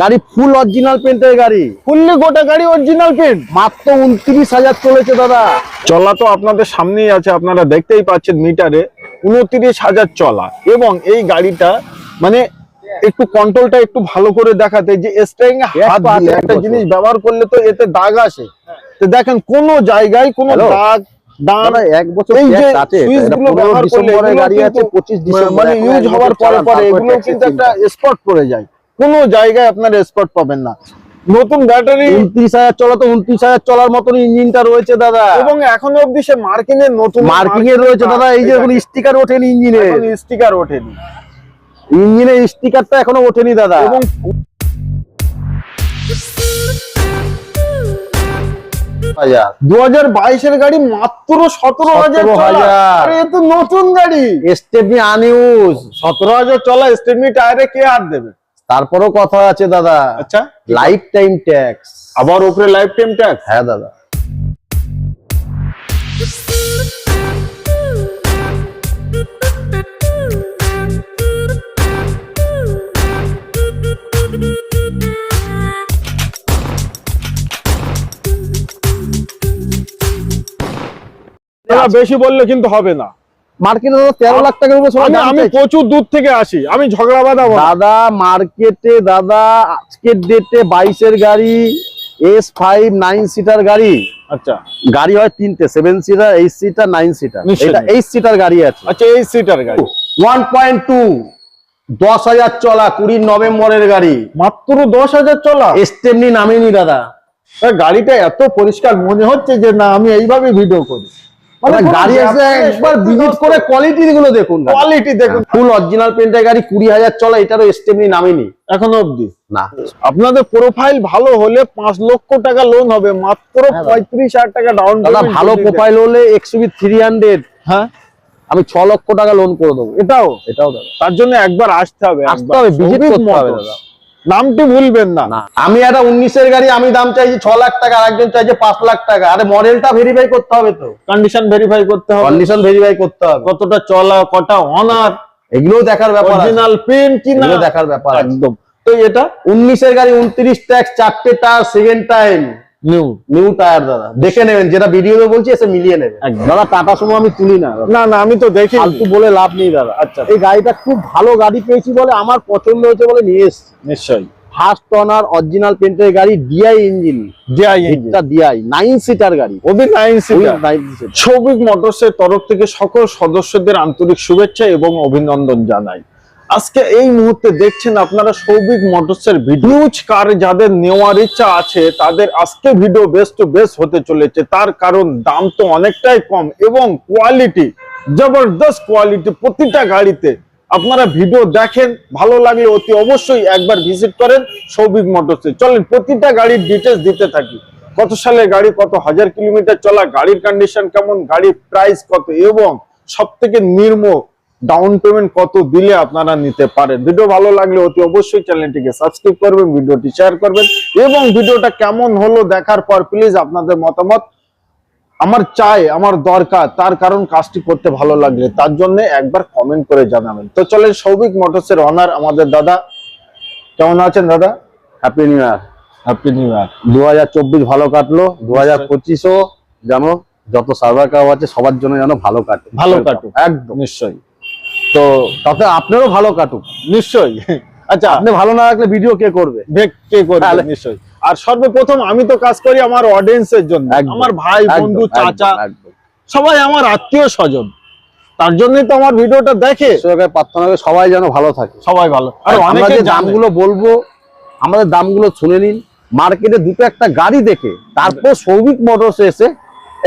গাড়ি ফুল অরিজিনাল পেন্টের গাড়ি। ফুললি গোটা গাড়ি অরিজিনাল পেন্ট মাত্র উনত্রিশ হাজার চলেছে দাদা। চলা তো আপনাদের সামনেই আছে আপনারা দেখতেই পাচ্ছেন মিটারে। উনত্রিশ হাজার চলা। এবং এই গাড়িটা মানে একটু কন্ট্রোলটা একটু ভালো করে দেখাতে যে হাত এক একটা জিনিস ব্যবহার করলে তো এতে দাগ আসে। তো দেখেন কোন জায়গায় কোনো? দাগ এক বছর এই যে tax আছে সুইচ এটা গুলো 15 ব্যবহার করলে গাড়ি আছে পঁচিশ মানে ইউজ হওয়ার পরে পরে এগুলো কিন্তু একটা স্পট পড়ে যায়। কোনো জায়গায় আপনার স্পট পাবেন না। নতুন ব্যাটারি উনত্রিশ হাজার চলা তো উনত্রিশ হাজার চলার মতন ইঞ্জিনটা রয়েছে দাদা। এবং এখনও অব্দি সে মার্কিং এর নতুন মার্কিং এর রয়েছে দাদা। এই যে স্টিকার ওঠেনি ইঞ্জিনে। স্টিকার ওঠেনি। ইঞ্জিনের স্টিকারটা এখনও ওঠেনি দাদা। এবং দু হাজার বাইশের গাড়ি মাত্র সতেরো হাজার 17,000 আরে এ তো নতুন গাড়ি। স্টেপনি আনইউজ সতেরো হাজার চলা স্টেমি টায়ারে কে হাত দেবে? তারপরও কথা আছে দাদা। আচ্ছা। লাইফ টাইম ট্যাক্স আবার উপরে লাইফ টাইম ট্যাক্স হ্যাঁ দাদা। বেশি বললে কিন্তু হবে না। মার্কেটে দাদা তেরো লাখ টাকার উপরে আমি। প্রচুর দূর থেকে আসি। আমি ঝগড়া দাদা মার্কেটে দাদা আজকের ডেটে বাইশের গাড়ি এস ফাইভ নাইন সিটার গাড়ি। আচ্ছা। গাড়ি হয় তিনটে seven seater eight seater nine seater এটা এইট সিটার গাড়ি আছে। আচ্ছা এই সিটার গাড়ি। ওয়ান পয়েন্ট টু দশ হাজার চলা কুড়ি নভেম্বরের গাড়ি। মাত্র দশ হাজার চলা? স্টেমনি নামেনি দাদা। গাড়িটা এত পরিষ্কার মনে হচ্ছে যে না আমি এইভাবে ভিডিও করি। গাড়ি এসে একবার ভিজিট করে কোয়ালিটি গুলো দেখুন কোয়ালিটি দেখুন। ফুল অরিজিনাল পেন্টের গাড়ি কুড়ি হাজার চলা এটারও নামেনি। এখনও অবধি? না। আপনাদের প্রোফাইল ভালো হলে পাঁচ লক্ষ টাকা লোন হবে মাত্র হ্যাঁ, পঁয়ত্রিশ হাজার টাকা ডাউন ভালো প্রোফাইল হলে এক্সবি থ্রি হান্ড্রেড হ্যাঁ। আমি ছ লক্ষ টাকা লোন করে দেবো। এটাও? এটাও দাদা। তার জন্য একবার আসতে হবে আসতে হবে ভিজিট করতে হবে দাদা। নামটি ভুলবেন না। আমি একটা উনিশের গাড়ি আমি দাম চাইছি ছ লাখ টাকা আর একজন চাইছে পাঁচ লাখ টাকা। আরে মডেলটা ভেরিফাই করতে হবে তো। কন্ডিশন ভেরিফাই করতে হবে। কন্ডিশন ভেরিফাই করতে হবে। কতটা চলা কটা অনার এগুলো দেখার ব্যাপার। অরিজিনাল পেন কি না? দেখার ব্যাপার একদম। তো এটা? উনিশের গাড়ি উনত্রিশ ট্যাক্স চারটে tyre second time new new tyre দাদা। দেখে নেবেন যেটা ভিডিওতে বলছি এসে মিলিয়ে নেবেন। দাদা টাটা সুমো আমি তুলি না না না আমি তো দেখি ফালতু বলে লাভ নেই দাদা। আচ্ছা এই গাড়িটা খুব ভালো গাড়ি পেয়েছি বলে আমার পছন্দ হয়েছে বলে নিয়ে এসছি। নিশ্চয়ই। ফার্স্ট অনার অরিজিনাল পেন্টের গাড়ি ডিআই ইঞ্জিন এটা ডিআই নাইন সিটার গাড়ি। সিটার নাইন সিটার সৌভিক মোটরসের তরফ থেকে সকল সদস্যদের আন্তরিক শুভেচ্ছা এবং অভিনন্দন জানাই। আজকে এই মুহূর্তে দেখছেন আপনারা সৌভিক মোটরসের ভিডিওজ কার যাদের নেওয়ার ইচ্ছা আছে, তাদের আজকে ভিডিও বেস্ট টু বেস্ট হতে চলেছে। তার কারণ দাম তো অনেকটাই কম এবং কোয়ালিটি জবরদস্ত কোয়ালিটি প্রতিটা গাড়িতে। আপনারা ভিডিও দেখেন, ভালো লাগলে অতি অবশ্যই একবার ভিজিট করেন সৌভিক মোটরসে। চলেন, প্রতিটা গাড়ির ডিটেলস দিতে থাকি। কত সালের গাড়ি, কত হাজার কিলোমিটার চলা, গাড়ির কন্ডিশন কেমন, গাড়ির প্রাইস কত, এবং সব থেকে নির্ম ডাউন পেমেন্ট কত দিলে আপনারা নিতে পারেন? ভিডিও ভালো লাগলে অতি অবশ্যই চ্যানেলটিকে সাবস্ক্রাইব করবেন ভিডিওটি শেয়ার করবেন এবং ভিডিওটা কেমন হলো দেখার পর প্লিজ আপনাদের মতামত আমার চাই আমার দরকার তার কারণ কাজটি করতে ভালো লাগলে তার জন্য একবার কমেন্ট করে জানাবেন। তো চলেন সৌভিক মোটরসের অনার আমাদের দাদা। কেমন আছেন দাদা? Happy new year happy new year দু হাজার চব্বিশ ভালো কাটলো দু হাজার পঁচিশও যেন যত সার্ভার কাপ আছে সবার জন্য যেন ভালো কাটে। ভালো কাটুক। একদম। নিশ্চয়ই। তো তাতে আপনারও ভালো কাটুক। নিশ্চয়ই। আচ্ছা আপনি ভালো না রাখলে ভিডিও কে করবে? কে করবে নিশ্চয়ই। আর সর্বপ্রথম আমি তো কাজ করি আমার অডিয়েন্সের জন্য। আমার ভাই বন্ধু চাচা। সবাই আমার আত্মীয় স্বজন। তার জন্যই তো আমার ভিডিওটা দেখে। প্রার্থনা করি সবাই যেন ভালো থাকে। সবাই ভালো। আর আমরা যে দামগুলো বলব আমাদের দামগুলো শুনে নিন। মার্কেটে দুটো একটা গাড়ি দেখে তারপর সৌভিক মোটরস এসে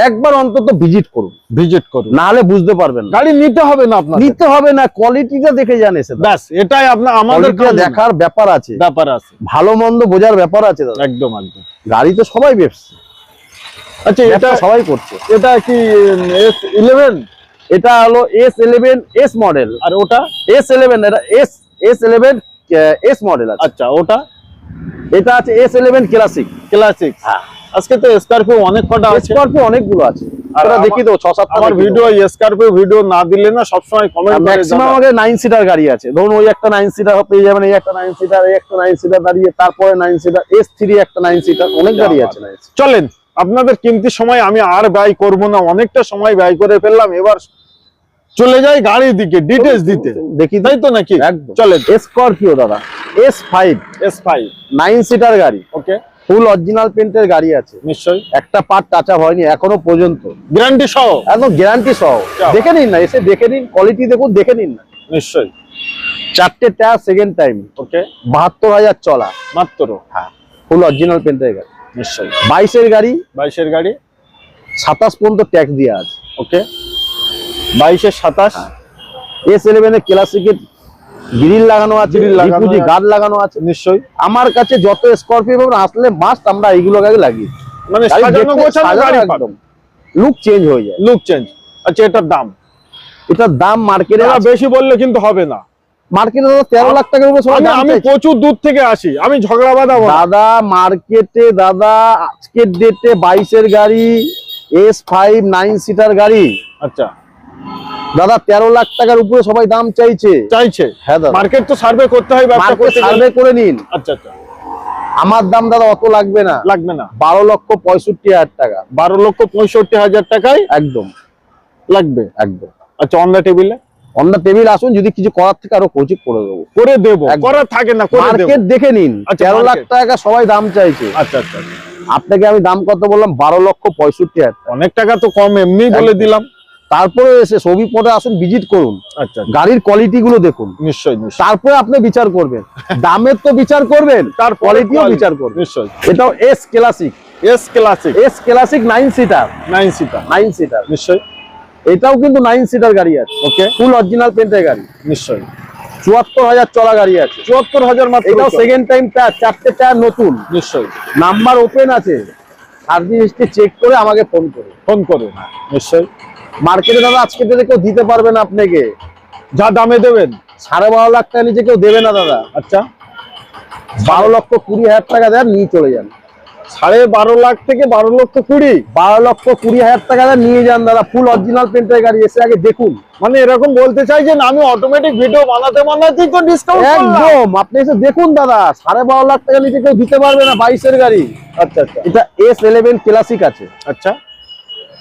একবার অন্তত ভিজিট করুন। ভিজিট করুন। না হলে বুঝতে পারবেন না। গাড়ি নিতে হবে না আপনার নিতে হবে না কোয়ালিটিটা দেখে এসে ব্যাস এটাই আপনার আমাদের দেখার ব্যাপার আছে। ব্যাপার আছে। ভালো মন্দ বোঝার ব্যাপার আছে দাদা। একদম একদম। গাড়ি তো সবাই ব্যবসা আচ্ছা এটা সবাই করছে। এটা কি এস ইলেভেন এটা হলো এস ইলেভেন এস মডেল আর ওটা? এস ইলেভেন এটা S S eleven S model আছে। আচ্ছা ওটা? এটা আছে এস ইলেভেন ক্লাসিক ক্লাসিক হ্যাঁ। আজকে তো স্করপিও অনেক কটা আছে। স্করপিও অনেকগুলো আছে। আমার- দেখি দেবো ছ সাতটা আমার ভিডিও স্করপিও ভিডিও না দিলে না সবসময় কমেন্ট ম্যাক্সিমাম দাদা। আমাদের নাইন সিটার গাড়ি আছে। ধরুন ওই একটা নাইন সিটার পেয়ে যাবেন এই একটা নাইন সিটার এই একটা নাইন সিটার দাঁড়িয়ে তারপরে নাইন সিটার এস থ্রি একটা নাইন সিটার অনেক গাড়ি আছে। চলেন আপনাদের কিমতি সময় আমি আর ব্যয় করব না অনেকটা সময় ব্যয় করে ফেললাম। এবার চলে যাই গাড়ির দিকে ডিটেলস দিতে। দেখি তাই তো নাকি? চলেন। স্করপিও দাদা S five S five nine seater গাড়ি। ওকে ফুল অরিজিনাল পেন্টের গাড়ি আছে। নিশ্চয়ই। একটা পার্ট টাচ আপ হয়নি এখনও পর্যন্ত। গ্যারান্টি সহ? একদম গ্যারান্টি সহ। দেখে নিন না এসে দেখে নিন কোয়ালিটি দেখুন দেখে নিন না। নিশ্চয়ই। চারটে টায়ার সেকেন্ড টাইম ওকে বাহাত্তর হাজার চলা। মাত্র হ্যাঁ ফুল অরিজিনাল পেন্টের গাড়ি। নিশ্চয়ই। বাইশের গাড়ি। বাইশের গাড়ি? সাতাশ পর্যন্ত ট্যাক্স দেওয়া আছে। ওকে বাইশের সাতাশ? এস ইলেভেনের ক্লাসিকের গ্রিল লাগানো আছে আছে। গার্ড লাগানো আছে। নিশ্চয়ই। আমার কাছে যত স্করপিও আসলে মাস্ট আমরা এইগুলো আগে লাগিয়ে মানে সাজানো গোছানো গাড়ি একদম। লুক চেঞ্জ হয়ে যায়। লুক চেঞ্জ আচ্ছা এটার দাম? এটার দাম মার্কেটে বেশি বললে কিন্তু হবে না। মার্কেটে তেরো লাখ টাকার উপর সবাই আমি। প্রচুর দূর থেকে আসি। আমি ঝগড়া বাঁধাবো না। দাদা মার্কেটে দাদা আজকের ডেটে বাইশের গাড়ি এস ফাইভ নাইন সিটার গাড়ি। আচ্ছা। দাদা তেরো লাখ টাকার উপরে সবাই দাম চাইছে। চাইছে। হ্যাঁ দাদা। মার্কেট তো সার্ভে করতে হয়। সার্ভে করে নিন। আচ্ছা আচ্ছা। আমার দাম দাদা অত লাগবে না। লাগবে না। বারো লক্ষ পঁয়ষট্টি হাজার টাকা। বারো লক্ষ পঁয়ষট্টি হাজার টাকায় একদম। লাগবে। একদম। আচ্ছা অন দ্য টেবিলে অন্য টেবিল আসুন যদি কিছু করার থেকে আরও কোচিং করে দেবো। করে দেবো। করার থাকে না মার্কেট দেখে নিন। আচ্ছা, তেরো লাখ টাকা সবাই দাম চাইছে। আচ্ছা আচ্ছা আচ্ছা। আপনাকে আমি দাম কত বললাম বারো লক্ষ পঁয়ষট্টি হাজার অনেক টাকা তো কম এমনি বলে দিলাম। তারপরে এসে সৌভিক মোটর আসুন ভিজিট করুন। আচ্ছা আচ্ছা। গাড়ির কোয়ালিটি গুলো দেখুন। নিশ্চয়ই তারপরে আপনি বিচার করবেন। দামের তো বিচার করবেন তার কোয়ালিটিও বিচার করবেন। নিশ্চয়ই। এটাও S classic S classic S classic nine seater nine seater nine seater নিশ্চয়ই। এটাও কিন্তু নাইন সিটার গাড়ি আছে। ওকে ফুল অরিজিনাল পেন্টের গাড়ি। নিশ্চয়ই। চুয়াত্তর হাজার চলা গাড়ি আছে। চুয়াত্তর হাজার মাত্র এটাও সেকেন্ড টাইম টায়ার চারটে টায়ার নতুন। নিশ্চয়ই। নাম্বার ওপেন আছে। সার্ভিস চেক করে আমাকে ফোন করুন। ফোন করুন। নিশ্চয়ই। মার্কেটে দাদা আজকে ডেটে কেউ দিতে পারবে না আপনাকে যা দামে দেবেন সাড়ে বারো লাখ টাকা নিচে কেউ দেবে না দাদা। আচ্ছা। বারো লক্ষ কুড়ি হাজার টাকা দেন নিয়ে চলে যান। সাড়ে বারো লাখ থেকে বারো লক্ষ কুড়ি? বারো লক্ষ কুড়ি হাজার টাকা নিয়ে যান দাদা ফুল অরিজিনাল পেন্টের গাড়ি এসে আগে দেখুন। মানে এরকম বলতে চাই চাইছেন আমি অটোমেটিক ভিডিও বানাতে বানাতেই তো ডিসকাউন্ট একদম আপনি এসে দেখুন দাদা সাড়ে বারো লাখ টাকা নিচে কেউ দিতে পারবে না বাইশের গাড়ি। আচ্ছা আচ্ছা। এটা এস ইলেভেন ক্লাসিক আছে। আচ্ছা।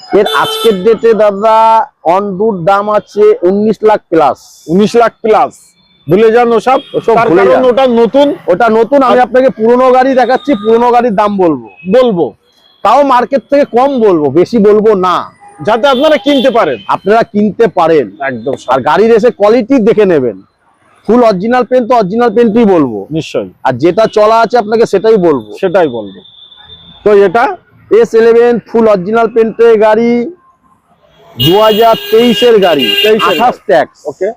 এর আজকের ডেটে দাদা অন রুট দাম আছে উনিশ লাখ প্লাস উনিশ লাখ প্লাস ভুলে যান ওসব। ওটা নতুন। ওটা নতুন আমি আপনাকে পুরনো গাড়ি দেখাচ্ছি পুরনো গাড়ির দাম বলব। বলব। তাও মার্কেট থেকে কম বলব বেশি বলব না। যাতে আপনারা কিনতে পারেন। আপনারা কিনতে পারেন। একদম আর গাড়ির এসে কোয়ালিটি দেখে নেবেন। ফুল অরিজিনাল পেন তো অরিজিনাল পেনটাই বলব। নিশ্চয়ই। আর যেটা চলা আছে আপনাকে সেটাই বলব। সেটাই বলব। তো এটা এস ইলেভেন ফুল অরিজিনাল পেন্টের গাড়ি দু হাজার তেইশের গাড়ি 23 এর আঠাশ ট্যাক্স ওকে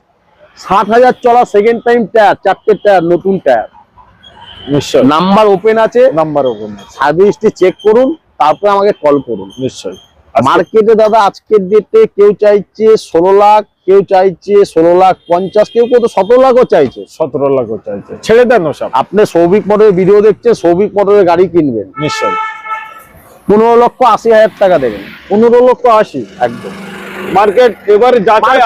ষাট হাজার চলা সেকেন্ড টাইম টায়ার চারটে টায়ার নতুন টায়ার নিশ্চয়ই। নাম্বার ওপেন আছে। নাম্বার ওপেন সার্ভিসটি চেক করুন তারপরে আমাকে কল করুন। নিশ্চয়ই। মার্কেটে দাদা আজকের ডেটে কেউ চাইছে ষোলো লাখ কেউ চাইছে ষোলো লাখ পঞ্চাশ কেউ কেউ তো সতেরো লাখও চাইছে। সতেরো লাখ চাইছে। ছেড়ে দেন ওসব। আপনি সৌভিক মোটরের ভিডিও দেখছেন সৌভিক মোটরের গাড়ি কিনবেন। নিশ্চয়ই। পনেরো লক্ষ আশি হাজার টাকা দেবেন। পনেরো লক্ষ আশি একদম। মার্কেট এবারে যাচাই।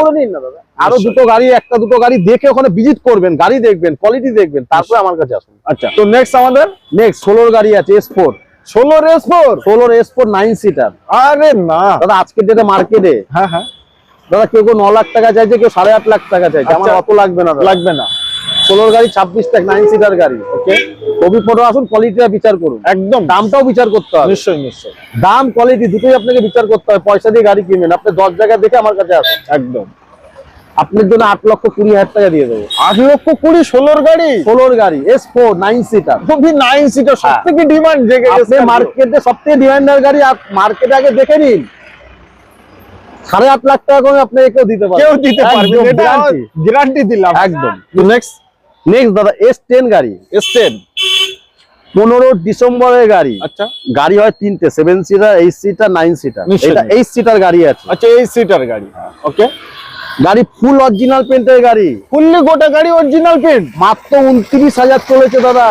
করে নিন না দাদা। আরও দুটো গাড়ি একটা দুটো গাড়ি দেখে ওখানে ভিজিট করবেন গাড়ি দেখবেন কোয়ালিটি দেখবেন তারপরে আমার কাছে আসুন। আচ্ছা। তো নেক্সট আমাদের? নেক্সট ষোলোর গাড়ি আছে এস ফোর ষোলো রেস ফোর ষোলোর এস ফোর নাইন সিটার আরে না। দাদা আজকের ডেটে মার্কেটে হ্যাঁ হ্যাঁ। দাদা কেউ কেউ ন লাখ টাকা চাইছে কেউ সাড়ে আট লাখ টাকা চাইছে। আমার আচ্ছা। অত লাগবে না লাগবে না। ষোলোর গাড়ি ছাব্বিশ টাকা নাইন সিটার গাড়ি ওকে কবি ফটো আসুন কোয়ালিটিটা বিচার করুন। একদম। দামটাও বিচার করতে হবে। নিশ্চয়ই নিশ্চয়ই। দাম কোয়ালিটি দুটোই আপনাকে বিচার করতে হবে। পয়সা দিয়ে গাড়ি কিনবেন। আপনি দশ জায়গায় দেখে আমার কাছে আসুন। একদম। আপনার জন্য আট লক্ষ কুড়ি হাজার টাকা দিয়ে দেবো। আট লক্ষ কুড়ি ষোলোর গাড়ি? ষোলোর গাড়ি এস ফোর নাইন সিটার খুবই নাইন সিটার সব। থেকে ডিমান্ড গেছে মার্কেটে সবথেকে ডিমান্ডার গাড়ি মার্কেটে আগে দেখে নিন। সাড়ে আট লাখ টাকা করে আপনি কেউ দিতে পারবেন কেউ দিতে পারবে। গ্যারান্টি দিলাম। একদম। নেক্সট নেক্সট দাদা এস টেন গাড়ি। স্টেন পনেরো ডিসেম্বরের গাড়ি। আচ্ছা। গাড়ি হয় তিনটে seven seater eight seater nine seater এটা এইট সিটার গাড়ি আছে। আচ্ছা এই সিটার গাড়ি। ওকে গাড়ি ফুল অরিজিনাল পেন্টের গাড়ি। ফুললি গোটা গাড়ি অরিজিনাল প্রিন্ট মাত্র উনত্রিশ হাজার চলেছে দাদা।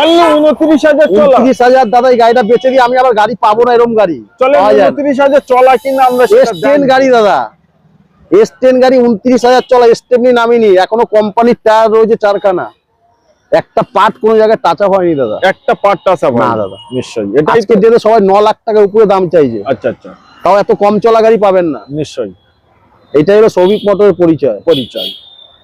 অনলি উনত্রিশ হাজার চলা। উনত্রিশ হাজার দাদা এই গাড়িটা বেচে দিয়ে আমি আবার গাড়ি পাবো না এরকম গাড়ি। চলে উনত্রিশ হাজার চলা কিনা আমরা টেন গাড়ি দাদা। এস টেন গাড়ি উনত্রিশ হাজার চলা স্টেপনি নামিনি। এখনও কোম্পানির টায়ার রয়েছে চারখানা। একটা পার্ট কোনো জায়গায় টাচা হয়নি দাদা। একটা পার্ট টাচা না দাদা নিশ্চয়ই। এটাই আজকে ডেটে সবাই ন লাখ টাকার উপরে দাম চাইছে। আচ্ছা আচ্ছা। তাও এত কম চলা গাড়ি পাবেন না। নিশ্চয়ই। এটাই হলো সৌভিক মোটরের পরিচয়। পরিচয়।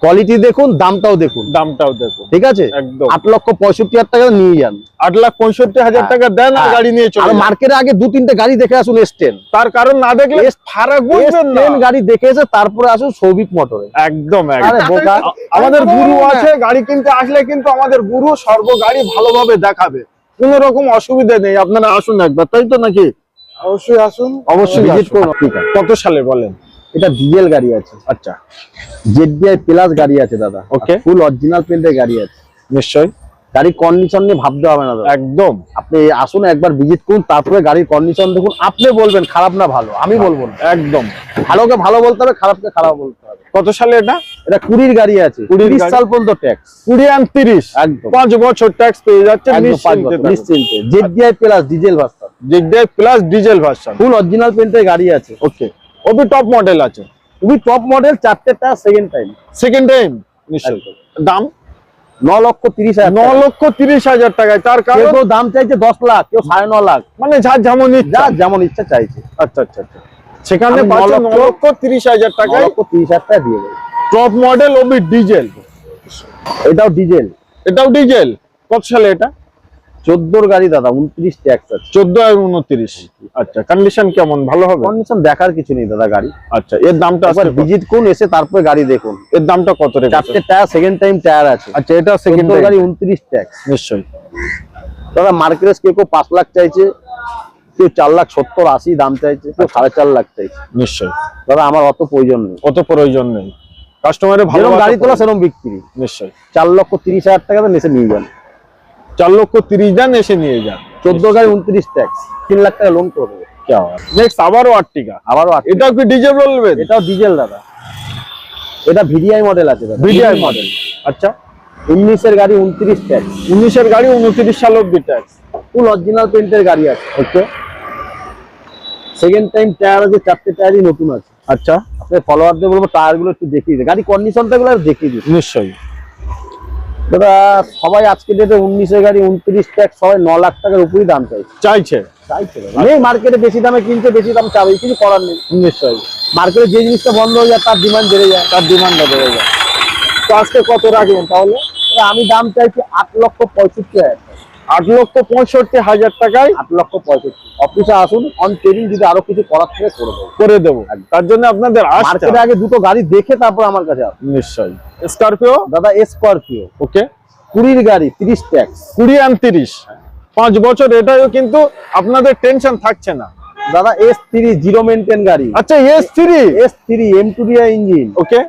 কোয়ালিটি দেখুন দামটাও দেখুন। দামটাও দেখুন। ঠিক আছে? একদম। আট লক্ষ পঁয়ষট্টি হাজার টাকা নিয়ে যান। আট লাখ পঁয়ষট্টি হাজার হ্যাঁ। টাকা দেন আর হ্যাঁ। গাড়ি নিয়ে চলে। মার্কেটে আগে দু তিনটে গাড়ি দেখে আসুন এস টেন তার কারণ না দেখলে এস- ফারাক বুঝবেন না। গাড়ি দেখে এসে তারপরে আসুন সৌভিক মোটরে একদম একদম। আমাদের গুরু আছে গাড়ি কিনতে আসলে কিন্তু আমাদের গুরু সর্ব গাড়ি ভালোভাবে দেখাবে। কোন রকম অসুবিধা নেই আপনারা আসুন একবার তাই তো নাকি? অবশ্যই আসুন। অবশ্যই ভিজিট করুন। কত সালে বলেন? এটা ডিজেল গাড়ি আছে। আচ্ছা। জেডিআই প্লাস গাড়ি আছে দাদা। ওকে ফুল অরিজিনাল পেন্টের গাড়ি আছে। নিশ্চয় গাড়ির কন্ডিশন নিয়ে ভাবতে হবে না একদম। আপনি আসুন একবার ভিজিট করুন তারপরে গাড়ির কন্ডিশন দেখুন। আপনি বলবেন খারাপ না ভালো আমি বলব না। একদম। ভালোকে ভালো বলতে হবে খারাপকে খারাপ বলতে হবে। কত সালে এটা? এটা কুড়ির গাড়ি আছে। কুড়ি। সাল পর্যন্ত ট্যাক্স কুড়ি আর তিরিশ। একদম। পাঁচ বছর ট্যাক্স পেয়ে যাচ্ছে নিশ্চিন্তে ZDI plus diesel version plus diesel version full original পেন্টের গাড়ি আছে। ওকে ওবি টপ মডেল আছে। খুবই টপ মডেল চারটে সেকেন্ড টাইম সেকেন্ড টাইম দাম? ন লক্ষ তিরিশ হাজার ন লক্ষ তিরিশ হাজার টাকায়। তার কেউ কারণ? কেউ দাম চাইছে দশ লাখ কেউ সাড়ে ন লাখ। মানে যার যেমন যা যেমন ইচ্ছা চাইছে। আচ্ছা আচ্ছা আচ্ছা। সেখানে ন লক্ষ- তিরিশ হাজার টাকায় তিরিশ হাজার টাকা দিয়ে দেবে। টপ মডেল ওবি ডিজেল এটাও ডিজেল এটাও ডিজেল কত সালে এটা? চোদ্দোর গাড়ি দাদা উনত্রিশ ট্যাক্স আছে চোদ্দ আর উনত্রিশ। আচ্ছা কন্ডিশন কেমন? ভালো হবে? কন্ডিশন দেখার কিছু নেই দাদা গাড়ি। আচ্ছা এর দামটা একবার ভিজিট করুন এসে তারপরে গাড়ি দেখুন। এর দামটা কত রেখেছে চারটে টায়ার সেকেন্ড টাইম টায়ার আছে। আচ্ছা এটা সেকেন্ড গাড়ি উনত্রিশ ট্যাক্স নিশ্চয়ই। দাদা মার্কেটে কেউ কেউ পাঁচ লাখ চাইছে কেউ চার লাখ সত্তর আশি দাম চাইছে কেউ সাড়ে চার লাখ চাইছে। নিশ্চয়ই। দাদা আমার অত প্রয়োজন নেই। অত প্রয়োজন নেই। কাস্টমারের ভালো গাড়ি তোলা সেরকম বিক্রি। নিশ্চয়ই। চার লক্ষ তিরিশ হাজার টাকা দেন এসে নিয়ে যান। চার লক্ষ তিরিশ দেন এসে নিয়ে যান। চোদ্দ গাড়ি উনত্রিশ ট্যাক্স তিন লাখ টাকা লোন করবে। নেক্সট আবারও আটটিকা আবারও আট- এটাও কি ডিজেল বলবেন এটাও ডিজেল দাদা। এটা ভিডিআই মডেল আছে ভিডিআই মডেল আচ্ছা। উনিশের গাড়ি উনত্রিশ ট্যাক্স উনিশের গাড়ি উনত্রিশ সাল অব্দি ট্যাক্স ফুল অরিজিনাল পেন্টের গাড়ি আছে। ওকে সেকেন্ড টাইম টায়ার আছে চারটে টায়ারই নতুন আছে। আচ্ছা। আপনার ফলোয়ারদের বলব টায়ারগুলো একটু দেখিয়ে দিই গাড়ি কন্ডিশনটা গুলো দেখিয়ে দিই নিশ্চয়ই। দাদা সবাই আজকে ডেটে উনিশে গাড়ি উনত্রিশ ট্যাক্স সবাই ন লাখ টাকার উপরই দাম চাইছে। চাইছে? চাইছে। নেই মার্কেটে বেশি দামে কিনছে বেশি দাম চাবে কিছু করার নেই। নিশ্চয়ই। মার্কেটে যে জিনিসটা বন্ধ হয়ে যায় তার ডিমান্ড বেড়ে যায় তার ডিমান্ডটা বেড়ে যায়। তো আজকে কত রাখবেন তাহলে? আমি দাম চাইছি আট লক্ষ পঁয়ষট্টি হাজার। আট লক্ষ পঁয়ষট্টি হাজার টাকায় আট লক্ষ পঁয়ষট্টি। অফিসে আসুন অন ট্রেডিং যদি আরও কিছু করার থেকে করে দেবো। করে দেবো। তার জন্য আপনাদের আসতে আগে দুটো গাড়ি দেখে তারপর আমার কাছে আসুন। নিশ্চয়ই। স্করপিও দাদা স্করপিও ওকে। কুড়ির গাড়ি তিরিশ ট্যাক্স। কুড়ি আর তিরিশ। পাঁচ বছর এটাও কিন্তু আপনাদের টেনশন থাকছে না। দাদা এস থ্রি জিরো মেনটেন গাড়ি। আচ্ছা S three S three M two engine okay.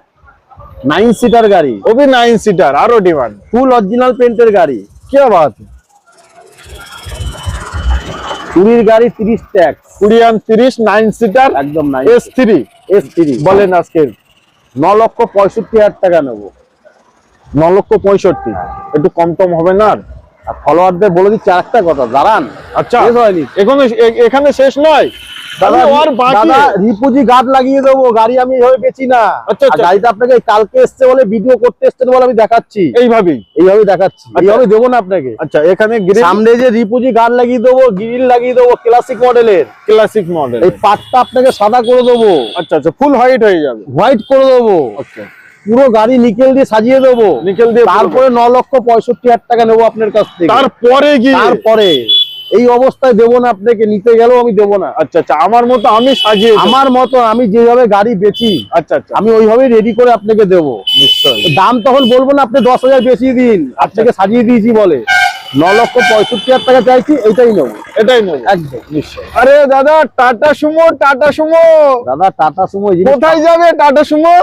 Nine seater গাড়ি। ওবি নাইন সিটার আরও ডিমান্ড ফুল অরিজিনাল পেন্টের গাড়ি। কি বাত কুড়ির গাড়ি তিরিশ ট্যাক্স। কুড়ি আর তিরিশ নাইন সিটার একদম নাই এস থ্রি। S three. বলেন আজকে। ন লক্ষ পঁয়ষট্টি হাজার টাকা নেব। ন লক্ষ পঁয়ষট্টি। একটু কম টম হবে না আর? ফলোয়ারদের বলে দিচ্ছি একটা কথা দাঁড়ান। আচ্ছা। এখানে শেষ নয়। দাদা আমি দাদা রিপুজি গার্ড লাগিয়ে দেবো গাড়ি আমি এইভাবে বেচি না। আচ্ছা, আর আচ্ছা। গাড়িটা আপনাকে কালকে এসছে বলে ভিডিও করতে এসছেন বলে আমি দেখাচ্ছি। এইভাবেই? এইভাবে দেখাচ্ছি। আচ্ছা। এইভাবে দেবো না আপনাকে। আচ্ছা এখানে সামনে যে রিপুজি গার্ড লাগিয়ে দেবো গ্রিল লাগিয়ে দেবো ক্লাসিক মডেলের ক্লাসিক মডেল এই পাটটা আপনাকে সাদা করে দেবো। আচ্ছা আচ্ছা ফুল হোয়াইট হয়ে যাবে। হোয়াইট করে দেবো। ওকে পুরো গাড়ি নিকেল দিয়ে সাজিয়ে দেবো। নিকেল দিয়ে তারপরে ন লক্ষ পঁয়ষট্টি হাজার টাকা নেব আপনার কাছ থেকে। তারপরে কি তারপরে। এই অবস্থায় দেবো না আপনাকে নিতে গেলেও আমি দেবো না। আচ্ছা আচ্ছা আমার মতো আমি সাজিয়ে আমার মতো আমি যেভাবে গাড়ি বেচি আচ্ছা আচ্ছা। আমি ওইভাবে রেডি করে আপনাকে দেবো। নিশ্চয়ই। দাম তখন বলব না আপনি দশ হাজার বেশি দিন আপনাকে সাজিয়ে দিয়েছি বলে। ন লক্ষ পঁয়ষট্টি হাজার টাকা চাইছি এটাই নেব। এটাই নেব। একদম নিশ্চয় আরে দাদা টাটা সুমো টাটা সুমো। দাদা টাটা সুমো কোথায় যাবে টাটা সুমো?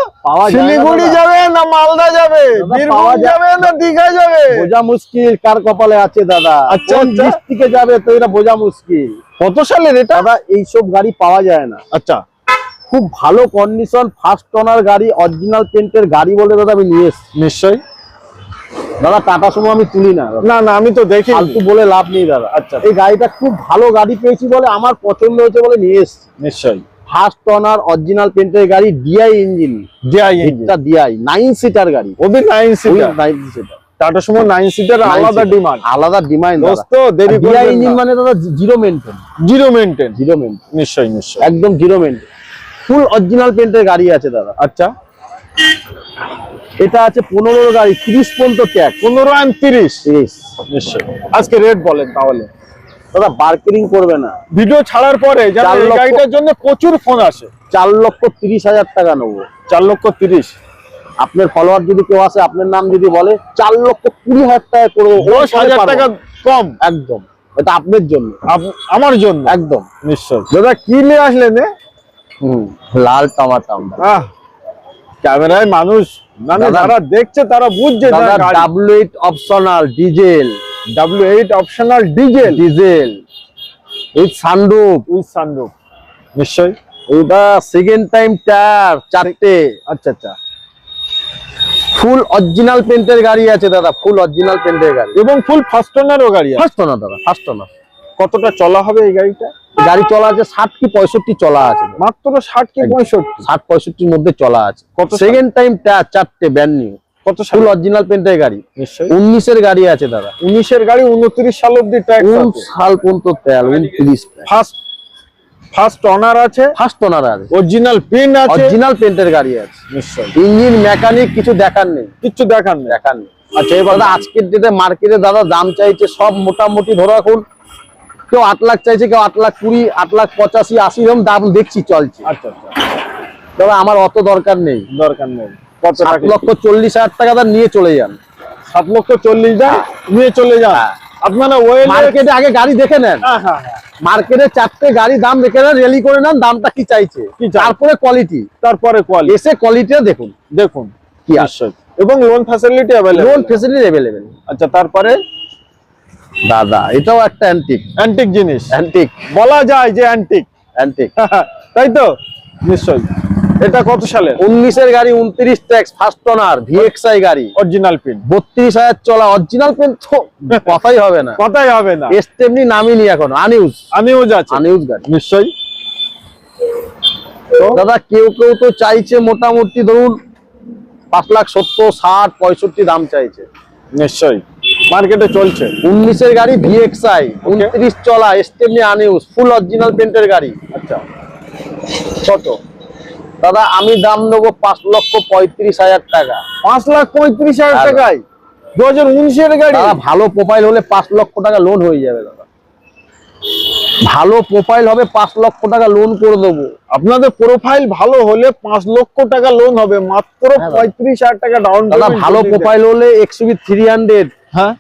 শিলিগুড়ি যাবে না মালদা যাবে? বীরভূম যাবে না দীঘা যাবে? বোঝা মুশকিল কার কপালে আছে দাদা? আচ্ছা, কোন আচ্ছা। যাবে তো এটা বোঝা মুশকিল। কত সালের এটা? দাদা এইসব গাড়ি পাওয়া যায় না। আচ্ছা। খুব ভালো কন্ডিশন ফার্স্ট ওনার গাড়ি অরিজিনাল পেন্টের গাড়ি বলে দাদা আমি নিয়ে এসেছি। নিশ্চয়ই। দাদা টাটা সময় আমি তুলি না। না না আমি তো দেখি ফালতু বলে লাভ নেই দাদা। আচ্ছা। এই গাড়িটা খুব ভালো গাড়ি পেয়েছি বলে আমার পছন্দ হয়েছে বলে নিয়ে এসেছি। নিশ্চয়ই। ফার্স্ট অরিজিনাল পেন্টের গাড়ি DI engine DI DI nine seater গাড়ি। ওদের nine seater nine seater Tata Sumo nine seater আলাদা ডিমান্ড আলাদা ডিমান্ড দোস্ত দেরি ডিআই ইঞ্জিন মানে দাদা zero maintain zero maintain zero maintain নিশ্চয়ই নিশ্চয়ই। একদম জিরো মেনটেন ফুল অরিজিনাল পেন্টের গাড়ি আছে দাদা। আচ্ছা। এটা আছে পনেরো গাড়ি তিরিশ পর্যন্ত ট্যাগ পনেরো অ্যান্ড তিরিশ? তিরিশ। নিশ্চয়ই। আজকে রেট বলেন তাহলে। দাদা বার্কেরিং করবে না। ভিডিও ছাড়ার পরে গাড়িটার জন্য প্রচুর ফোন আসে। চার লক্ষ তিরিশ হাজার টাকা নেব। চার লক্ষ তিরিশ। আপনার ফলোয়ার যদি কেউ আসে আপনার নাম যদি বলে চার লক্ষ কুড়ি হাজার টাকা করে দেবো। দশ হাজার টাকা কম। একদম। এটা আপনার জন্য। আমার জন্য। একদম। নিশ্চয় দাদা কি নিয়ে আসলেন লাল টামাটাম। আহ। ক্যামেরায় মানুষ মানে যারা দেখছে তারা বুঝছে দাদা W eight optional diesel W eight optional diesel diesel এই সানরুফ উইথ সানরুফ নিশ্চয় ওটা সেকেন্ড টাইম টায়ার চারটে। আচ্ছা আচ্ছা। ফুল অরিজিনাল পেন্টের গাড়ি আছে দাদা ফুল অরিজিনাল পেন্টের গাড়ি। এবং ফুল ফার্স্ট ওনারও গাড়ি আছে। ফার্স্ট না দাদা ফার্স্ট না কতটা চলা হবে এই গাড়িটা? গাড়ি চলা আছে ষাট কি পঁয়ষট্টি চলা আছে। মাত্র ষাট কি পঁয়ষট্টি? ষাট পঁয়ষট্টির মধ্যে চলা আছে। কত সেকেন্ড টাইম চারটে ব্যান্ড নিউ কত সাল অরিজিনাল পেন্টের গাড়ি। উনিশের গাড়ি আছে দাদা। উনিশের গাড়ি উনত্রিশ সাল অব্দি সাল পর্যন্ত তেল উনত্রিশ ফার্স্ট ফার্স্ট অনার আছে। ফার্স্ট ওনার আছে। অরিজিনাল পিন আছে। অরিজিনাল পেন্টের গাড়ি আছে। নিশ্চয়ই। ইঞ্জিন মেকানিক কিছু দেখার নেই। কিচ্ছু দেখার নেই। দেখার নেই। আচ্ছা এবার আজকের ডেটে মার্কেটে দাদা দাম চাইছে সব মোটামুটি ধরো এখন কেউ আট লাখ চাইছে কেউ আট লাখ কুড়ি আট লাখ পঁচাশি আশি এরকম দাম দেখছি চলছে। আচ্ছা আচ্ছা। তবে আমার অত দরকার নেই। দরকার নেই। সাত লক্ষ চল্লিশ হাজার টাকা নিয়ে চলে যান। সাত লক্ষ চল্লিশ নিয়ে চলে যান। আপনারা ওয়েল মার্কেটে আগে গাড়ি দেখে নেন। হ্যাঁ হ্যাঁ হ্যাঁ। মার্কেটে চারটে গাড়ি দাম দেখে নেন রেলি করে নেন দামটা কি চাইছে? তারপরে কোয়ালিটি তারপরে কোয়ালিটি এসে কোয়ালিটিটা দেখুন। দেখুন। কি নিশ্চয়ই। এবং loan facility loan available facility available আচ্ছা তারপরে? দাদা এটাও একটা অ্যান্টিক অ্যান্টিক জিনিস। অ্যান্টিক বলা যায় যে অ্যান্টিক অ্যান্টিক তাই তো? নিশ্চয়ই। এটা কত সালের? উনিশের গাড়ি উনত্রিশ ট্যাক্স ফার্স্ট ওনার ভিএক্সআই গাড়ি। অরিজিনাল পিন বত্রিশ হাজার চলা অরিজিনাল পেন তো কথাই হবে না। কথাই হবে না। এমনি নামিনি এখন আনিউজ আনিউজ যাচ্ছি আনিউজ গাড়ি। নিশ্চয়ই। দাদা কেউ কেউ তো চাইছে মোটামুটি ধরুন পাঁচ লাখ সত্তর ষাট পঁয়ষট্টি দাম চাইছে। নিশ্চয়ই। মার্কেটে চলছে। উনিশের গাড়ি ভিএক্সআই উনত্রিশ চলা এস্টেমনি আনিউজ ফুল অরিজিনাল পেন্টের গাড়ি। আচ্ছা। কত? দাদা আমি দাম নেব পাঁচ লক্ষ পঁয়ত্রিশ হাজার টাকা। পাঁচ লাখ পঁয়ত্রিশ হাজার টাকায়? দু হাজার উনিশের গাড়ি? ভালো প্রোফাইল হলে পাঁচ লক্ষ টাকা লোন হয়ে যাবে দাদা। ভালো প্রোফাইল হবে পাঁচ লক্ষ টাকা লোন করে দেবো। আপনাদের প্রোফাইল ভালো হলে পাঁচ লক্ষ টাকা লোন হবে মাত্র পঁয়ত্রিশ হাজার টাকা ডাউন দাদা ভালো প্রোফাইল হলে এক্সবি থ্রি হান্ড্রেড হ্যাঁ?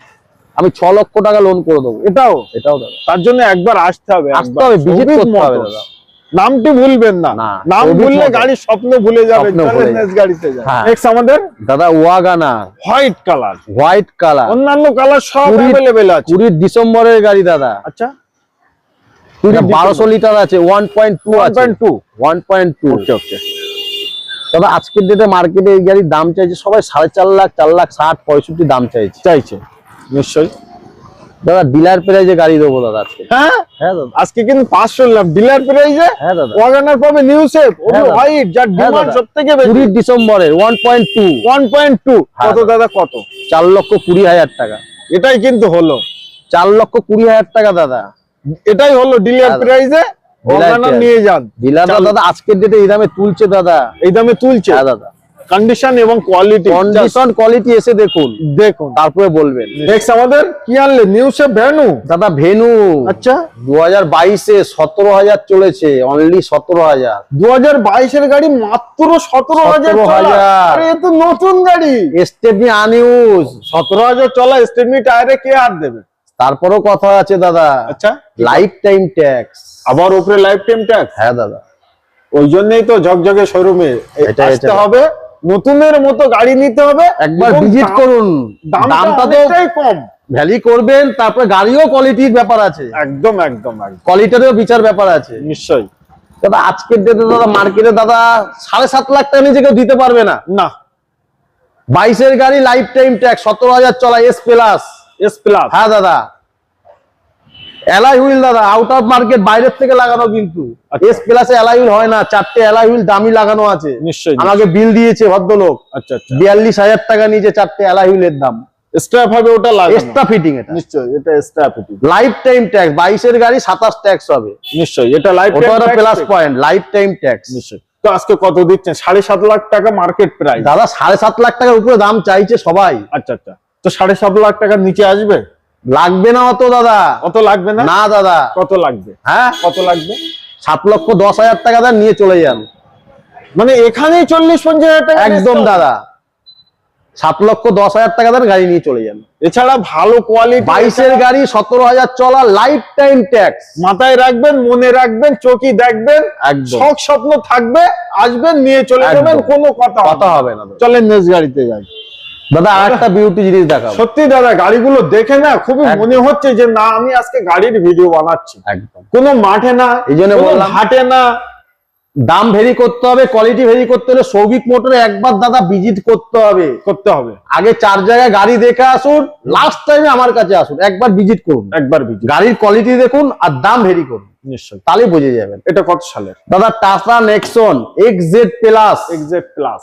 আমি ছ লক্ষ টাকা লোন করে দেবো। এটাও এটাও দাদা। তার জন্য একবার আসতে হবে আসতে হবে ভিজিট করতে হবে দাদা। নামটি ভুলবেন না। নাম ভুললে। গাড়ির স্বপ্ন ভুলে যাবে। গাড়িতে হ্যাঁ। নেক্সট আমাদের? দাদা wagon R white colour white colour অন্যান্য কালার সব অ্যাভেলেবেল আছে। কুড়ি ডিসেম্বরের গাড়ি দাদা। আচ্ছা। বারোশো লিটার আছে ওয়ান পয়েন্ট টু আছে। 1.2 one point two okay okay তবে আজকের ডেটে মার্কেটে এই গাড়ির দাম চাইছে সবাই সাড়ে চার লাখ চার লাখ ষাট পঁয়ষট্টি দাম চাইছে। চাইছে? নিশ্চয়ই। দাদা ডিলার প্রাইজে গাড়ি দেবো দাদা আজকে। হ্যাঁ? হ্যাঁ দাদা। আজকে কিন্তু পাঁচ শুনলাম ডিলার প্রাইজে হ্যাঁ দাদা। ওয়াগানার পাবে নিউ শেপ হোয়াইট যার ডিমান্ড দাদা। বেশি। কুড়ি ডিসেম্বরের one point two one point two কত দাদা। লক্ষ কুড়ি হাজার টাকা। এটাই কিন্তু হলো। চার লক্ষ কুড়ি হাজার টাকা দাদা। এটাই হলো ডিলার হ্যাঁ প্রাইজে। নিয়ে যান। ডিলার চার- দাদা আজকের ডেটে এই দামে তুলছে দাদা। এই দামে তুলছে? হ্যাঁ দাদা। কন্ডিশন এবং কোয়ালিটি কন্ডিশন কোয়ালিটি এসে দেখুন। দেখুন। তারপরে বলবেন। নেক্সট আমাদের কি আনলে? নিউ শেপ ভ্যানু দাদা ভেনু আচ্ছা। চলেছে। অনলি গাড়ি মাত্র সতেরো হাজার 17,000 আরে এ তো নতুন গাড়ি। স্টেপনি চলা স্টেমি টায়ারে কে হাত দেবে? তারপরেও কথা আছে দাদা। আচ্ছা। লাইফ টাইম ট্যাক্স আবার উপরে লাইফ টাইম ট্যাক্স হ্যাঁ দাদা। ওই জন্যই তো ঝকঝকে শোরুমে আসতে হবে নতুনের মতো গাড়ি নিতে হবে। একবার ভিজিট করুন। দামটা তো কম। ভ্যালি করবেন তারপরে গাড়িও কোয়ালিটির ব্যাপার আছে। একদম একদম কোয়ালিটিরও বিচার ব্যাপার আছে। নিশ্চয়ই। দাদা আজকের ডেটে দাদা মার্কেটে দাদা সাড়ে সাত লাখ টাকা নিচে কেউ দিতে পারবে না। না। বাইশের গাড়ি লাইফ টাইম ট্যাক্স সতেরো হাজার চলা এস প্লাস এস প্লাস হ্যাঁ দাদা। এলাই হুইল দাদা আউট অফ মার্কেট বাইরের থেকে লাগানো কিন্তু। এস প্লাসে এলাই হুইল হয় না চারটে এলাই হুইল দামি লাগানো আছে। নিশ্চয়ই আমাকে বিল দিয়েছে ভদ্রলোক। আচ্ছা আচ্ছা। বিয়াল্লিশ হাজার টাকা নিচে চারটে এলাই হুইলের দাম। স্ট্র্যাপ হবে ওটা লাগানো। এক্সট্রা ফিটিং এটা। নিশ্চয়ই এটা স্ট্র্যাপ লাইফ টাইম ট্যাক্স গাড়ি সাতাশ ট্যাক্স হবে। নিশ্চয়ই এটা লাইফ ওটা plus point life time tax নিশ্চয়ই। তো আজকে কত দিচ্ছেন? সাড়ে সাত লাখ টাকা মার্কেট প্রাইস দাদা সাড়ে সাত লাখ টাকার উপরে দাম চাইছে সবাই। আচ্ছা আচ্ছা। তো সাড়ে সাত লাখ টাকার নিচে আসবে? লাগবে না অত দাদা। কত লাগবে না? না দাদা। কত লাগবে? হ্যাঁ? কত লাগবে? সাত লক্ষ দশ হাজার টাকা দাদা নিয়ে চলে যান। মানে এখানেই চল্লিশ পঞ্চাশ হাজার টাকা একদম দাদা। সাত লক্ষ দশ হাজার টাকা দাদা গাড়ি নিয়ে চলে যান। এছাড়া ভালো কোয়ালিটি বাইশের গাড়ি সতেরো হাজার চলা লাইফ টাইম ট্যাক্স মাথায় রাখবেন মনে রাখবেন চোখই দেখবেন একদম। শখ স্বপ্ন থাকবে আসবেন নিয়ে চলে যাবেন কোনো কথা কথা হবে না। হবে না চলেন নেক্সট গাড়িতে যাই। দাদা আর একটা বিউটি জিনিস দেখাবো। সত্যি দাদা গাড়িগুলো দেখে না খুবই মনে হচ্ছে যে না আমি আজকে গাড়ির ভিডিও বানাচ্ছি। একদম। কোনো মাঠে না এই জন্য বললাম। ঘাটে না। দাম ভেরি করতে হবে কোয়ালিটি ভেরি করতে হলে সৌভিক মোটরে একবার দাদা ভিজিট করতে হবে। করতে হবে। আগে চার জায়গায় গাড়ি দেখে আসুন লাস্ট টাইমে আমার কাছে আসুন একবার ভিজিট করুন। একবার গাড়ির কোয়ালিটি দেখুন আর দাম ভেরি করুন। নিশ্চয়ই। তাহলে বুঝে যাবেন। এটা কত সালের? দাদা Tata Nexon X Z plus exact plus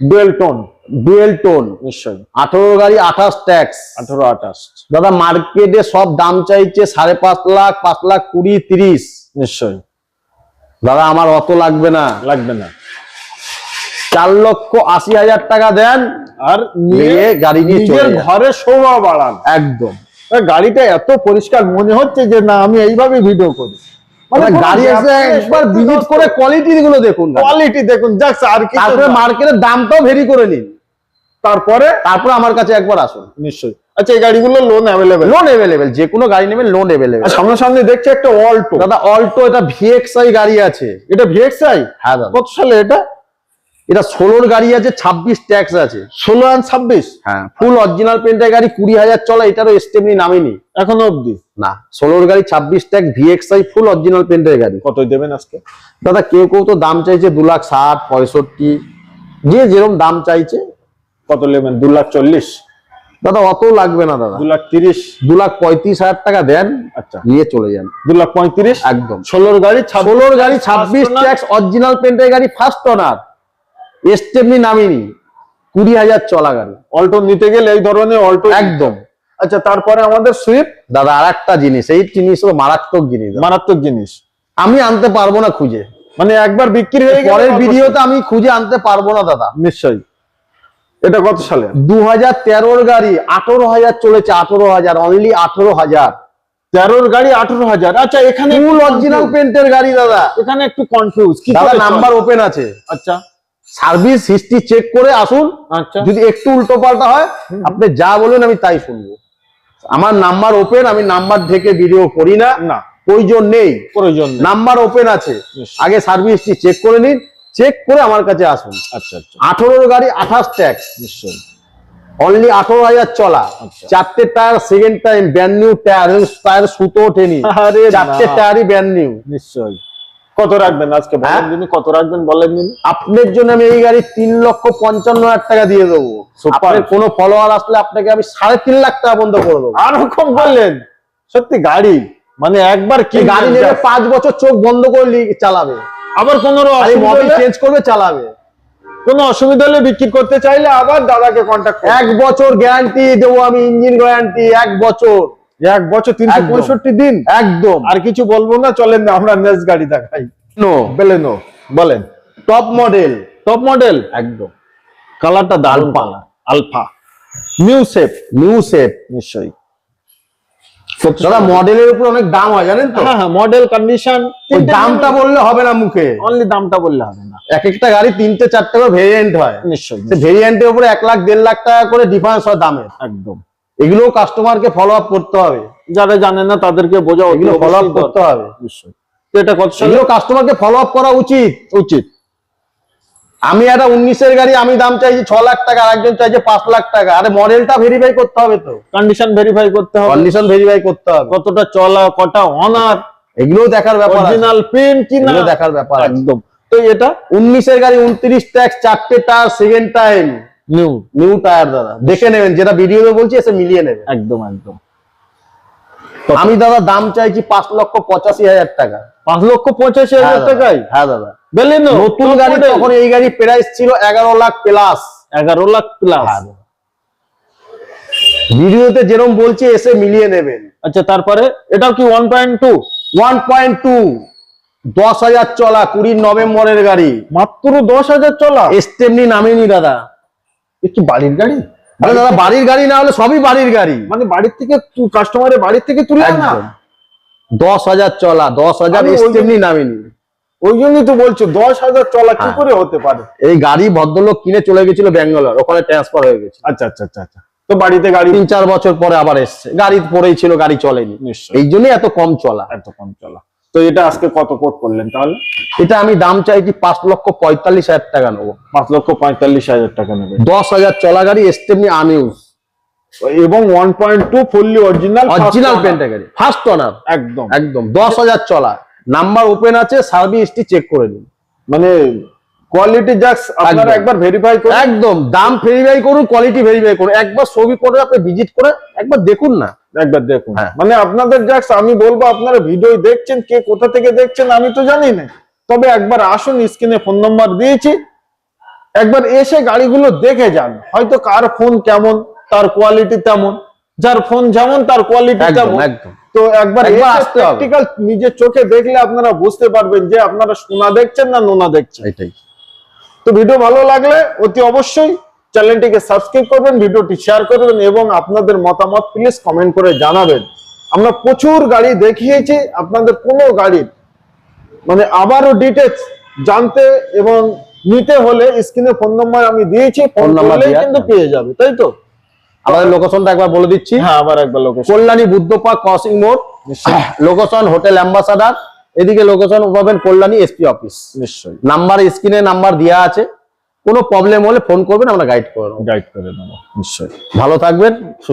dual tone dual tone নিশ্চয়ই। আঠারো গাড়ি আঠাশ ট্যাক্স আঠারো আঠাশ। দাদা মার্কেটে সব দাম চাইছে সাড়ে পাঁচ লাখ পাঁচ লাখ কুড়ি তিরিশ। নিশ্চয়ই। দাদা আমার অত লাগবে না। লাগবে না। চার লক্ষ আশি হাজার টাকা দেন আর নিয়ে গাড়ি নিয়ে। ঘরে শোভা বাড়ান। একদম। গাড়িটা এত পরিষ্কার মনে হচ্ছে যে না আমি এইভাবে ভিডিও করি। মানে গাড়ি এসে একবার ভিজিট করে কোয়ালিটি গুলো দেখুন কোয়ালিটি দেখুন জাস্ট আর কি তারপরে মার্কেটের দামটাও ভেরি করে নিন। তারপরে? তারপর আমার কাছে একবার আসুন। নিশ্চয়ই। আচ্ছা এই গাড়িগুলো লোন অ্যাভেলেবেল লোন অ্যাভেলেবেল যে কোনো গাড়ি নেবেন লোন অ্যাভেলেবেল সামনাসামনি দেখছি একটা অল্টো দাদা অল্টো এটা ভিএক্সআই গাড়ি আছে। এটা ভিএক্সআই হ্যাঁ দাদা। কত সালে এটা? এটা ষোলোর গাড়ি আছে ছাব্বিশ ট্যাক্স আছে। ষোলো অ্যান্ড ছাব্বিশ? হ্যাঁ ফুল অরিজিনাল পেন্টের গাড়ি কুড়ি হাজার চলা এটারও স্টেপনি নামেনি। এখনও অব্দি না ষোলোর গাড়ি ছাব্বিশ ট্যাক্স ভিএক্সআই ফুল অরিজিনাল পেন্টের গাড়ি। কতই দেবেন আজকে? দাদা কেউ কেউ তো দাম চাইছে দু লাখ ষাট পঁয়ষট্টি। যে যেরকম দাম চাইছে। কত নেবেন? দু লাখ চল্লিশ? দাদা অত লাগবে না দাদা। দু লাখ তিরিশ? দু লাখ পঁয়ত্রিশ হাজার টাকা দেন আচ্ছা। নিয়ে চলে যান। দু লাখ পঁয়ত্রিশ? একদম। ষোলোর গাড়ি ষোলোর গাড়ি ছাব্বিশ ট্যাক্স অরিজিনাল পেন্টের গাড়ি ফার্স্ট ওনার নামিনি কুড়ি হাজার চলা গাড়ি। অল্টো নিতে গেলে এই ধরনের অল্টো একদম। আচ্ছা তারপরে আমাদের সুইফট দাদা আর একটা জিনিস এই জিনিস হলো মারাত্মক জিনিস। মারাত্মক জিনিস। আমি আনতে পারব না খুঁজে। মানে একবার বিক্রি হয়ে গেলে পরের ভিডিওতে আমি খুঁজে আনতে পারব না দাদা। নিশ্চয়ই। এটা কত সালে? দু হাজার তেরোর গাড়ি আঠারো হাজার চলেছে আঠারো হাজার অনলি আঠারো হাজার। তেরোর গাড়ি আঠারো হাজার। আচ্ছা এখানে ফুল অরিজিনাল পেন্টের গাড়ি দাদা। এখানে একটু কনফিউজ কি দাদা নাম্বার ওপেন আছে। আচ্ছা। সার্ভিস হিস্ট্রি চেক করে আসুন। আচ্ছা। যদি একটু উল্টো পাল্টা হয় আপনি যা বলবেন আমি তাই শুনব। আমার নাম্বার ওপেন আমি নাম্বার ঢেকে ভিডিও করি না। না। প্রয়োজন নেই। প্রয়োজন নাম্বার ওপেন আছে। আগে সার্ভিসটি চেক করে নিন চেক করে আমার কাছে আসুন। আচ্ছা আচ্ছা। আঠারোর গাড়ি আঠাশ ট্যাক্স নিশ্চয়ই। অনলি আঠারো হাজার চলা। আচ্ছা। চারটে tyre second time brand new tyre tyre সুতো ওঠেনি চারটে টায়ারই ব্যান্ড নিউ নিশ্চয়ই। কত রাখবেন আজকে? বলেন হ্যাঁ? কত রাখবেন? বলেন দিন আপনার জন্য আমি এই গাড়ি তিন লক্ষ পঞ্চান্ন হাজার টাকা দিয়ে দেবো. আপনার কোনো ফলোয়ার আসলে আপনাকে আমি সাড়ে তিন লাখ টাকা বন্ধ করে দেবো। আর কম বললেন? সত্যি গাড়ি? মানে একবার কি গাড়ি নেবে পাঁচ বছর চোখ বন্ধ করে চালাবে। আবার কোনো মোবিল চেঞ্জ করবে চালাবে। কোনো অসুবিধা হলে বিক্রি করতে চাইলে আবার দাদাকে কন্ট্যাক্ট এক বছর গ্যারান্টি দেবো আমি ইঞ্জিন গ্যারান্টি এক বছর। এক বছর তিনশো পঁয়ষট্টি দিন। একদম। আর কিছু বলব না চলেন না আমরা নেক্সট গাড়ি দেখাই নো বেলেনো বলেন। টপ মডেল টপ মডেল একদম। কালারটা Alpha. Alpha new shape new set নিশ্চয়ই। দাদা মডেলের উপর অনেক দাম হয় জানেন তো? হ্যাঁ হ্যাঁ মডেল কন্ডিশন দামটা বললে হবে না মুখে। অনলি দামটা বললে হবে না। এক একটা গাড়ি তিনটে চারটে করে ভেরিয়েন্ট হয়। নিশ্চয়ই ভেরিয়েন্টের উপরে এক লাখ দেড় লাখ টাকা করে ডিফারেন্স হয় দামের। একদম। এগুলো কাস্টমারকে ফলো আপ করতে হবে। যারা জানেন না তাদেরকে বোঝা এগুলো ফলো আপ করতে হবে। নিশ্চয়ই। তো এটা কত এগুলো কাস্টমারকে ফলো আপ করা উচিত। উচিত। আমি একটা উনিশের গাড়ি আমি দাম চাইছি ছ লাখ টাকা আর একজন চাইছে পাঁচ লাখ টাকা। আরে মডেলটা ভেরিফাই করতে হবে তো। কন্ডিশন ভেরিফাই করতে হবে। কন্ডিশন ভেরিফাই করতে হবে। কতটা চলা কটা অনার এগুলোও দেখার ব্যাপার। অরিজিনাল পেন কি না? এগুলো দেখার ব্যাপার একদম। তো এটা? উনিশের গাড়ি উনত্রিশ ট্যাক্স চারটে tyre second time new new tyre দাদা। দেখে নেবেন যেটা ভিডিওতে বলছি এসে মিলিয়ে নেবেন। একদম একদম। আমি দাদা দাম চাইছি পাঁচ লক্ষ পঁচাশি হাজার টাকা। পাঁচ লক্ষ পঁচাশি হ্যাঁ হাজার দাদা, টাকায়? হ্যাঁ দাদা। বেলেনো নতুন গাড়ি তখন এই গাড়ি প্রাইস ছিল এগারো লাখ প্লাস এগারো লাখ প্লাস হ্যাঁ ভিডিওতে যেরকম বলছি এসে মিলিয়ে নেবেন। আচ্ছা তারপরে? এটাও কি one point two one point two দশ হাজার চলা কুড়ি নভেম্বরের গাড়ি। মাত্র দশ হাজার চলা? এস্টেমনি নামেনি দাদা। এ কি বাড়ির গাড়ি? আরে দাদা বাড়ির গাড়ি না হলে সবই বাড়ির গাড়ি। মানে বাড়ির থেকে কাস্টমারের বাড়ির থেকে তুলে একদম। দশ হাজার চলা দশ হাজার আমি ওই ওই জন্যই তো বলছো দশ হাজার চলা কি হ্যাঁ। করে হতে পারে? এই গাড়ি ভদ্রলোক কিনে চলে গেছিল ব্যাঙ্গালোর ওখানে ট্রান্সফার হয়ে গেছে আচ্ছা আচ্ছা আচ্ছা আচ্ছা। তো বাড়িতে গাড়ি তিন চার বছর পরে আবার এসছে। গাড়ি পরেই ছিল গাড়ি চলেনি। এই জন্যই এত কম চলা। এত কম চলা। তো এটা আজকে কত কোট করলেন তাহলে? এটা আমি দাম চাইছি পাঁচ লক্ষ পঁয়তাল্লিশ হাজার টাকা নেব। পাঁচ লক্ষ পঁয়তাল্লিশ হাজার টাকা নেবে। দশ হাজার চলা গাড়ি এস্টেমনি আনইউজ এবং one point two fully original original penta গাড়ি। ফার্স্ট অনার একদম। একদম। দশ হাজার চলা। নাম্বার ওপেন আছে সার্ভিস হিস্ট্রি চেক করে দিন মানে কোয়ালিটি জাস্ট আপনারা একবার ভেরিফাই করুন। একদম দাম ভেরিফাই করুন কোয়ালিটি ভেরিফাই করুন। একবার ছবি করে আপনি ভিজিট করে একবার দেখুন না। একবার দেখুন। হ্যাঁ। মানে আপনাদের জাস্ট আমি বলব আপনারা ভিডিও দেখছেন কে কোথা থেকে দেখছেন আমি তো জানি না। তবে একবার আসুন স্ক্রিনে ফোন নাম্বার দিয়েছি। একবার এসে গাড়িগুলো দেখে যান। হয়তো কার ফোন কেমন তার কোয়ালিটি তেমন। যার ফোন যেমন তার কোয়ালিটি তেমন। তো একবার। প্র্যাকটিক্যাল নিজের চোখে দেখলে আপনারা বুঝতে পারবেন যে আপনারা সোনা দেখছেন না নোনা দেখছেন। এটাই। তো ভিডিও ভালো লাগলে অতি অবশ্যই চ্যানেলটিকে সাবস্ক্রাইব করবেন ভিডিওটি শেয়ার করবেন এবং আপনাদের মতামত প্লিজ কমেন্ট করে জানাবেন। আমরা প্রচুর গাড়ি দেখিয়েছি আপনাদের কোনো গাড়ির মানে আবারও ডিটেলস জানতে এবং নিতে হলে স্ক্রিনে ফোন নাম্বার আমি দিয়েছি ফোন নাম্বার কিন্তু পেয়ে যাবে তাই তো? আমাদের লোকেশনটা একবার বলে দিচ্ছি। হ্যাঁ আবার একবার location Kalyani Buddha park crossing মোড় লোকেশন হোটেল অ্যাম্বাসাডার এদিকে লোকেশন পাবেন কল্যাণী এসপি অফিস নিশ্চয়ই। নাম্বার স্ক্রিনে নাম্বার দেওয়া আছে। কোনো প্রবলেম হলে ফোন করবেন আমরা গাইড করে গাইড করে নেব। নিশ্চয়ই। ভালো থাকবেন